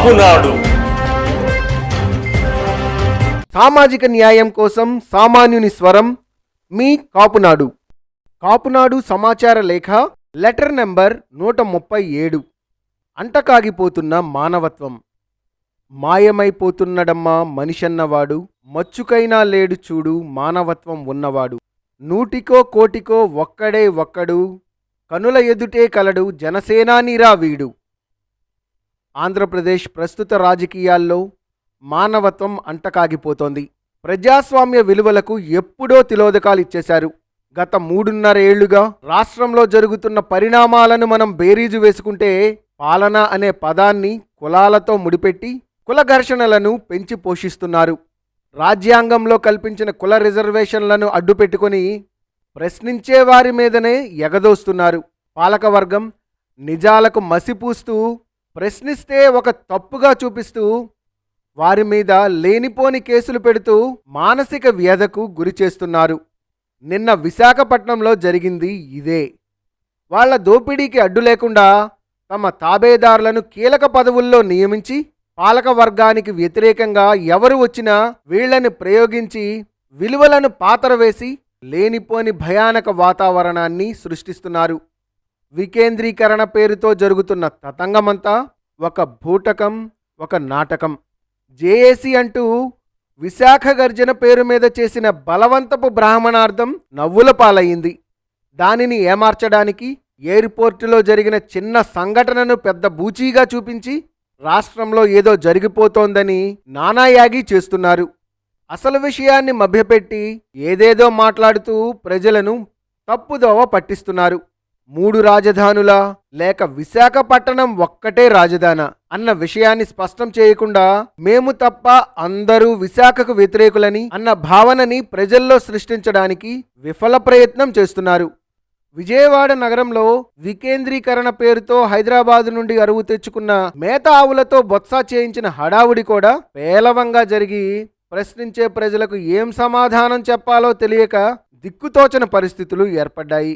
కాపునాడు సామాజిక న్యాయం కోసం సామాన్యుని స్వరం మీ కాపునాడు. కాపునాడు సమాచార లేఖ లెటర్ నెంబర్ నూట ముప్పై ఏడు. అంటకాగిపోతున్న మానవత్వం. మాయమైపోతున్నడమ్మా మనిషన్నవాడు మచ్చుకైనా లేడు చూడు మానవత్వం ఉన్నవాడు. నూటికో కోటికో ఒక్కడే ఒక్కడు కనుల ఎదుటే కలడు జనసేనానిరా వీడు. ఆంధ్రప్రదేశ్ ప్రస్తుత రాజకీయాల్లో మానవత్వం అంటకాగిపోతోంది. ప్రజాస్వామ్య విలువలకు ఎప్పుడో తిలోదకాలు ఇచ్చేశారు. గత మూడున్నర ఏళ్ళుగా రాష్ట్రంలో జరుగుతున్న పరిణామాలను మనం బేరీజు వేసుకుంటే పాలన అనే పదాన్ని కులాలతో ముడిపెట్టి కుల ఘర్షణలను పెంచి పోషిస్తున్నారు. రాజ్యాంగంలో కల్పించిన కుల రిజర్వేషన్లను అడ్డుపెట్టుకొని ప్రశ్నించే వారి మీదనే ఎగదోస్తున్నారు. పాలకవర్గం నిజాలకు మసిపూస్తూ ప్రశ్నిస్తే ఒక తప్పుగా చూపిస్తూ వారి మీద లేనిపోని కేసులు పెడుతూ మానసిక వ్యధకు గురి చేస్తున్నారు. నిన్న విశాఖపట్నంలో జరిగింది ఇదే. వాళ్ళ దోపిడీకి అడ్డు లేకుండా తమ తాబేదారులను కీలక పదవుల్లో నియమించి పాలక వర్గానికి వ్యతిరేకంగా ఎవరు వచ్చినా వీళ్ళని ప్రయోగించి విలువలను పాతరవేసి లేనిపోని భయానక వాతావరణాన్ని సృష్టిస్తున్నారు. వికేంద్రీకరణ పేరుతో జరుగుతున్న తతంగమంతా ఒక భూటకం ఒక నాటకం. జేఏసీ అంటూ విశాఖ గర్జన పేరు మీద చేసిన బలవంతపు బ్రాహ్మణార్థం నవ్వుల పాలయ్యింది. దానిని ఏమార్చడానికి ఎయిర్పోర్టులో జరిగిన చిన్న సంఘటనను పెద్ద బూచీగా చూపించి రాష్ట్రంలో ఏదో జరిగిపోతోందని నానాయాగి చేస్తున్నారు. అసలు విషయాన్ని మభ్యపెట్టి ఏదేదో మాట్లాడుతూ ప్రజలను తప్పుదోవ పట్టిస్తున్నారు. మూడు రాజధానులా లేక విశాఖపట్టణం ఒక్కటే రాజధాన అన్న విషయాన్ని స్పష్టం చేయకుండా మేము తప్ప అందరూ విశాఖకు వ్యతిరేకులని అన్న భావనని ప్రజల్లో సృష్టించడానికి విఫల ప్రయత్నం చేస్తున్నారు. విజయవాడ నగరంలో వికేంద్రీకరణ పేరుతో హైదరాబాద్ నుండి అరువు తెచ్చుకున్న మేత ఆవులతో బొత్స చేయించిన హడావుడి కూడా పేలవంగా జరిగి ప్రశ్నించే ప్రజలకు ఏం సమాధానం చెప్పాలో తెలియక దిక్కుతోచని పరిస్థితులు ఏర్పడ్డాయి.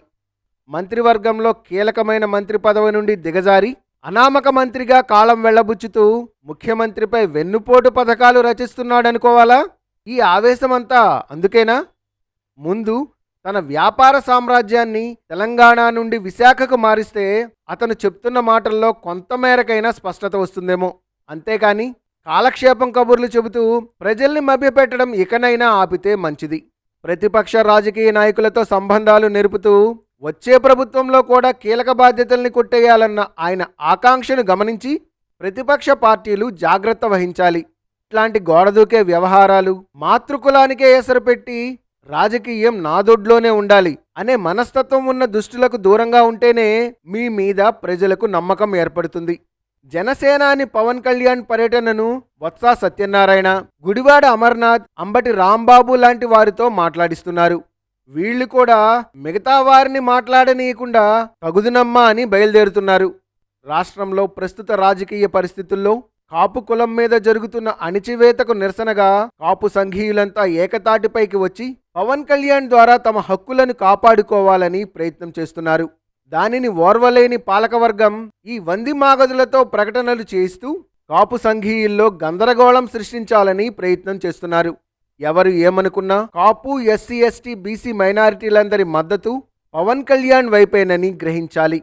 మంత్రివర్గంలో కీలకమైన మంత్రి పదవి నుండి దిగజారి అనామక మంత్రిగా కాలం వెళ్ళబుచ్చుతూ ముఖ్యమంత్రిపై వెన్నుపోటు పథకాలు రచిస్తున్నాడనుకోవాలా? ఈ ఆవేశమంతా అందుకేనా? ముందు తన వ్యాపార సామ్రాజ్యాన్ని తెలంగాణ నుండి విశాఖకు మారిస్తే అతను చెప్తున్న మాటల్లో కొంతమేరకైనా స్పష్టత వస్తుందేమో. అంతేకాని కాలక్షేపం కబుర్లు చెబుతూ ప్రజల్ని మభ్యపెట్టడం ఇకనైనా ఆపితే మంచిది. ప్రతిపక్ష రాజకీయ నాయకులతో సంబంధాలు నెరుపుతూ వచ్చే ప్రభుత్వంలో కూడా కీలక బాధ్యతల్ని కొట్టేయాలన్న ఆయన ఆకాంక్షను గమనించి ప్రతిపక్ష పార్టీలు జాగ్రత్త వహించాలి. ఇట్లాంటి గోడదూకే వ్యవహారాలు మాతృకులానికే ఎసరు పెట్టి రాజకీయం నాదొడ్లోనే ఉండాలి అనే మనస్తత్వం ఉన్న దుష్టులకు దూరంగా ఉంటేనే మీ మీద ప్రజలకు నమ్మకం ఏర్పడుతుంది. జనసేనాని పవన్ కళ్యాణ్ పర్యటనను వత్స సత్యనారాయణ గుడివాడ అమర్నాథ్ అంబటి రాంబాబు లాంటి వారితో మాట్లాడిస్తున్నారు. వీళ్ళు కూడా మిగతా వారిని మాట్లాడనీయకుండా తగుదునమ్మా అని బయలుదేరుతున్నారు. రాష్ట్రంలో ప్రస్తుత రాజకీయ పరిస్థితుల్లో కాపు కులం మీద జరుగుతున్న అణిచివేతకు నిరసనగా కాపు సంఘీయులంతా ఏకతాటిపైకి వచ్చి పవన్ కళ్యాణ్ ద్వారా తమ హక్కులను కాపాడుకోవాలని ప్రయత్నం చేస్తున్నారు. దానిని ఓర్వలేని పాలకవర్గం ఈ వంది మాగదులతో ప్రకటనలు చేస్తూ కాపు సంఘీయుల్లో గందరగోళం సృష్టించాలని ప్రయత్నం చేస్తున్నారు. ఎవరు ఏమనుకున్నా కాపు ఎస్సీ ఎస్టీ బీసీ మైనారిటీలందరి మద్దతు పవన్ కళ్యాణ్ వైపేనని గ్రహించాలి.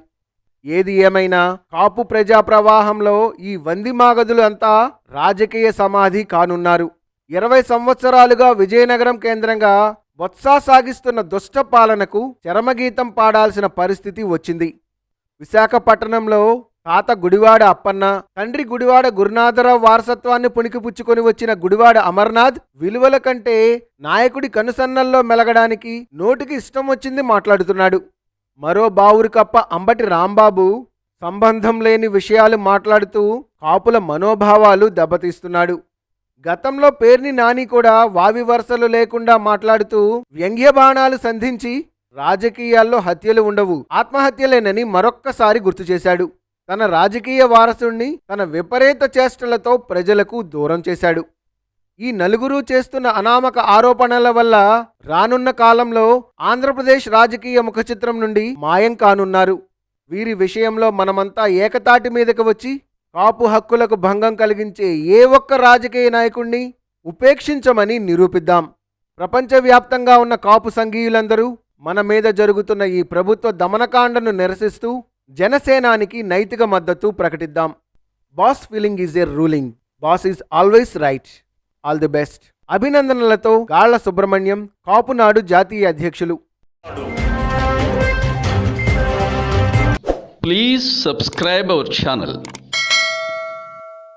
ఏది ఏమైనా కాపు ప్రజా ప్రవాహంలో ఈ వంది మాగదులు అంతా రాజకీయ సమాధి కానున్నారు. ఇరవై సంవత్సరాలుగా విజయనగరం కేంద్రంగా బొత్స సాగిస్తున్న దుష్ట పాలనకు చరమగీతం పాడాల్సిన పరిస్థితి వచ్చింది. విశాఖపట్టణంలో తాత గుడివాడ అప్పన్న తండ్రి గుడివాడ గురునాథరావు వారసత్వాన్ని పుణికిపుచ్చుకొని వచ్చిన గుడివాడ అమర్నాథ్ విలువల కంటే నాయకుడి కనుసన్నల్లో మెలగడానికి నోటికి ఇష్టం వచ్చింది మాట్లాడుతున్నాడు. మరో బావురికప్ప అంబటి రాంబాబు సంబంధం లేని విషయాలు మాట్లాడుతూ కాపుల మనోభావాలు దెబ్బతీస్తున్నాడు. గతంలో పేర్ని నాని కూడా వావి వరుసలు లేకుండా మాట్లాడుతూ వ్యంగ్య బాణాలు సంధించి రాజకీయాల్లో హత్యలు ఉండవు. ఆత్మహత్యలేనని మరొక్కసారి గుర్తు చేశాడు. తన రాజకీయ వారసుణ్ణి తన విపరీత చేష్టలతో ప్రజలకు దూరం చేశాడు. ఈ నలుగురు చేస్తున్న అనామక ఆరోపణల వల్ల రానున్న కాలంలో ఆంధ్రప్రదేశ్ రాజకీయ ముఖచిత్రం నుండి మాయం కానున్నారు. వీరి విషయంలో మనమంతా ఏకతాటి మీదకి వచ్చి కాపు హక్కులకు భంగం కలిగించే ఏ ఒక్క రాజకీయ నాయకుణ్ణి ఉపేక్షించమని నిరూపిద్దాం. ప్రపంచవ్యాప్తంగా ఉన్న కాపు సంఘీయులందరూ మన మీద జరుగుతున్న ఈ ప్రభుత్వ దమనకాండను నిరసిస్తూ జనసేనానికి నైతిక మద్దతు ప్రకటిద్దాం. Boss feeling is a ruling boss is always right all the best అభినందనలతో గాళ్ళ Subrahmanyam Kapunadu జాతీయ అధ్యక్షులు. Please subscribe our channel